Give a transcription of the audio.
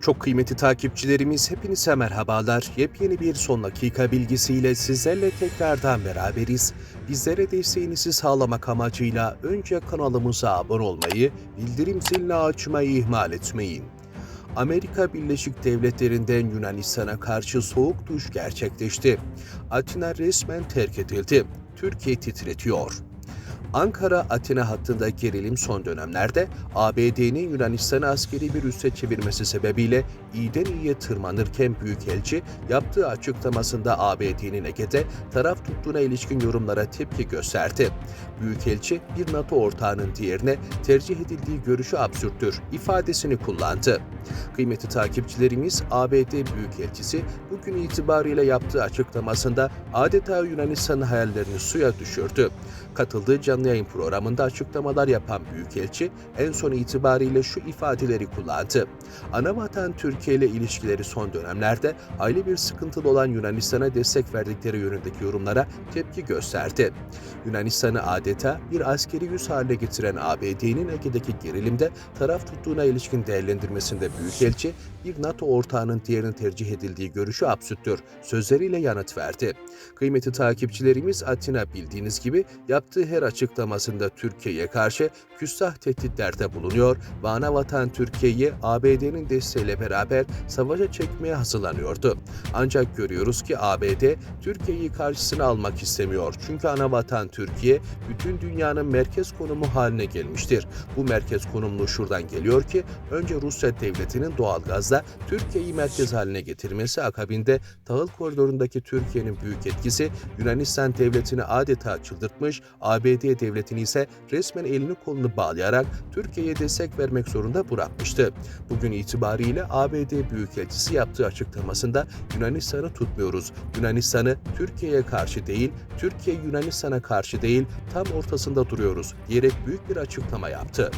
Çok kıymetli takipçilerimiz hepinize merhabalar. Yepyeni bir son dakika bilgisiyle sizlerle tekrardan beraberiz. Bizlere desteğinizi sağlamak amacıyla önce kanalımıza abone olmayı, bildirim zilini açmayı ihmal etmeyin. Amerika Birleşik Devletleri'nden Yunanistan'a karşı soğuk duş gerçekleşti. Atina resmen terk edildi. Türkiye titretiyor. Ankara-Atina hattında gerilim son dönemlerde ABD'nin Yunanistan'ı askeri bir üsse çevirmesi sebebiyle iyiden iyiye tırmanırken Büyükelçi yaptığı açıklamasında ABD'nin Ege'de taraf tuttuğuna ilişkin yorumlara tepki gösterdi. Büyükelçi bir NATO ortağının diğerine tercih edildiği görüşü absürttür ifadesini kullandı. Kıymetli takipçilerimiz ABD Büyükelçisi bugün itibariyle yaptığı açıklamasında adeta Yunanistan'ın hayallerini suya düşürdü. Katıldığı canlı yayın programında açıklamalar yapan Büyükelçi en son itibariyle şu ifadeleri kullandı. Anavatan Türkiye ile ilişkileri son dönemlerde aile bir sıkıntılı olan Yunanistan'a destek verdikleri yönündeki yorumlara tepki gösterdi. Yunanistan'ı adeta bir askeri yüz haline getiren ABD'nin Ege'deki gerilimde taraf tuttuğuna ilişkin değerlendirmesinde Büyükelçi, bir NATO ortağının diğerini tercih edildiği görüşü absürttür sözleriyle yanıt verdi. Kıymetli takipçilerimiz Atina bildiğiniz gibi yaptığı her açıklamasında Türkiye'ye karşı küstah tehditlerde bulunuyor ve ana vatan Türkiye'yi ABD'nin desteğiyle beraber savaşa çekmeye hazırlanıyordu. Ancak görüyoruz ki ABD Türkiye'yi karşısına almak istemiyor. Çünkü ana vatan Türkiye bütün dünyanın merkez konumu haline gelmiştir. Bu merkez konumlu şuradan geliyor ki önce Rusya devletinin doğalgazla Türkiye'yi merkez haline getirmesi akabinde tahıl koridorundaki Türkiye'nin büyük etkisi Yunanistan devletini adeta çıldırtmış, ABD devletini ise resmen elini kolunu bağlayarak Türkiye'ye destek vermek zorunda bırakmıştı. Bugün itibariyle ABD Büyükelçisi yaptığı açıklamasında Yunanistan'ı tutmuyoruz. Yunanistan'ı Türkiye'ye karşı değil, Türkiye Yunanistan'a karşı değil, tam ortasında duruyoruz diyerek büyük bir açıklama yaptı.